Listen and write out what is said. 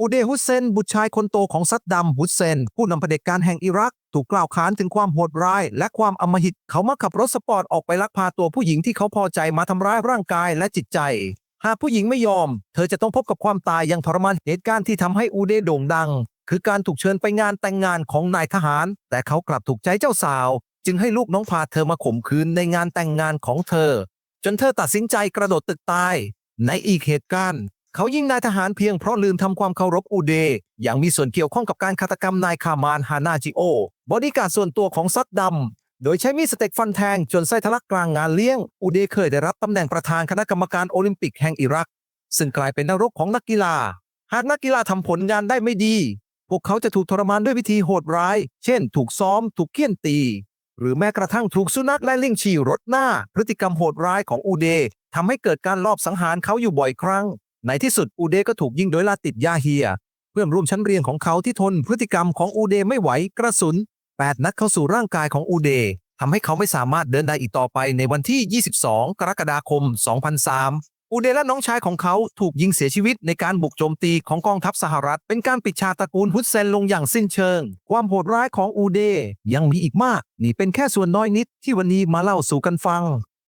อูเดฮุสเซน บุตรชายคนโตของซัดดัมฮุสเซน ผู้นำเผด็จการแห่งอิรัก ถูกกล่าวขานถึงความโหดร้าย และความอำมหิต เขามักขับรถสปอร์ตออกไปลักพาตัวผู้หญิงที่เขาพอใจมาทำร้ายร่างกายและจิตใจ หากผู้หญิงไม่ยอม เธอจะต้องพบกับความตายอย่างทรมานเหตุการณ์ที่ทำให้อูเดโด่งดัง คือการถูกเชิญไปงานแต่งงานของนายทหาร แต่เขากลับถูกใจเจ้าสาว จึงให้ลูกน้องพาเธอมาข่มขืนในงานแต่งงานของเธอ จนเธอตัดสินใจกระโดดตึกตาย ในอีกเหตุการณ์ เขายิงนายทหารเพียงเพราะลืมทำความเคารพอูเดย์อย่างมีส่วนเกี่ยวข้องกับการฆาตกรรมนายคามานฮานาจิโอบอดี้การ์ดส่วนตัวของซัดดัมโดยใช้มีดสเต็กฟันแทงจนไส้ทะลักกลางงานเลี้ยง อูเดย์เคยได้รับตำแหน่งประธานคณะกรรมการโอลิมปิกแห่งอิรัก ซึ่งกลายเป็นนรกของนักกีฬา หากนักกีฬาทำผลงานได้ไม่ดี พวกเขาจะถูกทรมานด้วยวิธีโหดร้าย เช่น ถูกซ้อม ถูกเคี่ยนตี หรือแม้กระทั่งถูกสุนัขและลิงฉี่รถหน้า พฤติกรรมโหดร้ายของอูเดย์ทำให้เกิดการลอบสังหารเขาอยู่บ่อยครั้ง ในที่สุดอูเดก็ถูกยิงโดยลาติดยาเฮีย เพื่อนร่วมชั้นเรียนของเขาที่ทนพฤติกรรมของอูเดไม่ไหวกระสุน 8 นัดเข้าสู่ร่างกายของอูเดทำให้เขาไม่สามารถเดินได้อีกต่อไปในวันที่ 22 กรกฎาคม 2003 อูเดและน้องชายของเขาถูกยิงเสียชีวิตในการบุกโจมตีของกองทัพสหรัฐ เป็นการปิดฉากตระกูลฮุสเซนลงอย่างสิ้นเชิง ความโหดร้ายของอูเดยังมีอีกมาก นี่เป็นแค่ส่วนน้อยนิดที่วันนี้มาเล่าสู่กันฟัง